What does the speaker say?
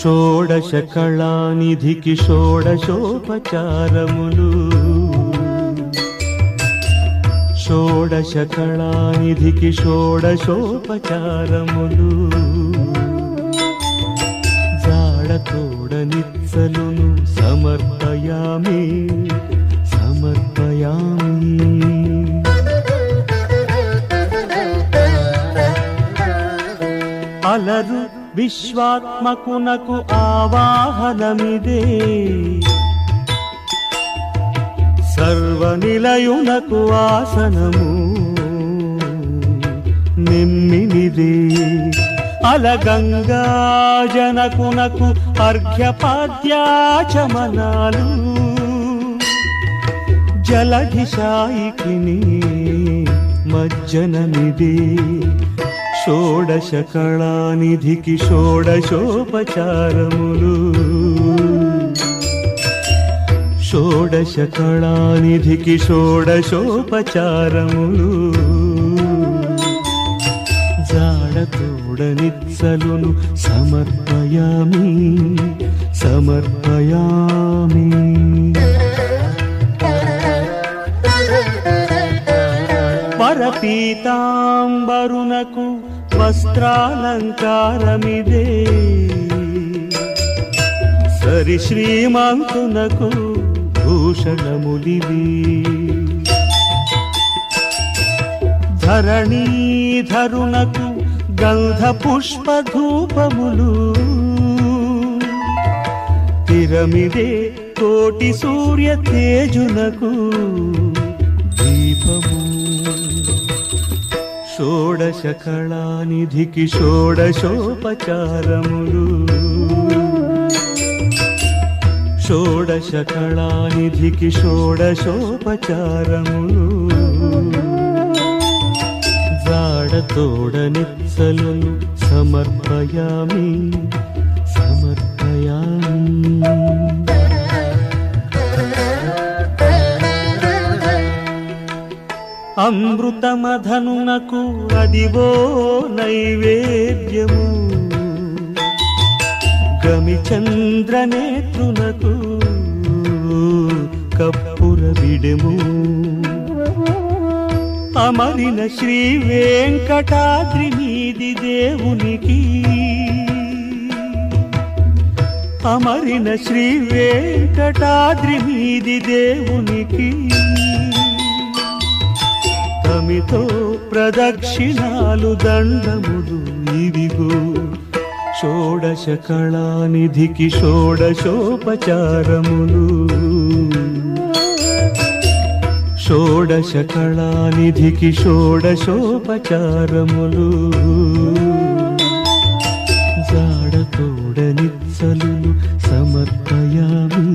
షోడశ కళానిధికి షోడశోపచారములు షోడశ కళానిధికి షోడశోపచారములు జాడతోడ నిత్సలును సమర్పయామి సమర్పయామి అలరు విశ్వాత్మకునకు ఆవాహనమిదే. సర్వనిలయునకు ఆసనము నిమ్మినిదే. అలగంగా జనకునకు అర్ఘ్యపాద్యాచమనాలు జలధిశాయికిని మజ్జనమిదే. షోడశ కళానిధికి షోడశోపచారములు షోడశ కళానిధికి షోడశోపచారములు జాడతోడనిత్సలును సమర్పయామి సమర్పయామి. పరపీతాంబరునకు వస్త్రాలంకారమిదే. సరి శ్రీమంతునకు భూషణములివి. ధరణీధరునకు గంధ పుష్ప ధూపములు తిరమిదే కోటి సూర్య తేజునకు దీపము. షోడశకళానిధికి షోడశోపచారములు షోడశకళానిధికి షోడశోపచారములు జాడతోడ నిత్సలును సమర్పయామి అమృతమధనునకు అదివో నైవేద్యము. గమిచంద్రనేత్రునకు కప్పుర విడము అమరిన శ్రీ వెంకటాద్రి మీది దేవునికి. అమరిన శ్రీ వెంకటాద్రి మీది దేవునికి. అమితో ప్రదక్షిణాలు దండములు ఇవిగో. షోడశ కళానిధికి షోడశోపచారములు షోడశ కళానిధికి షోడశోపచారములు జాడతోడ నిత్సలును సమర్పయామి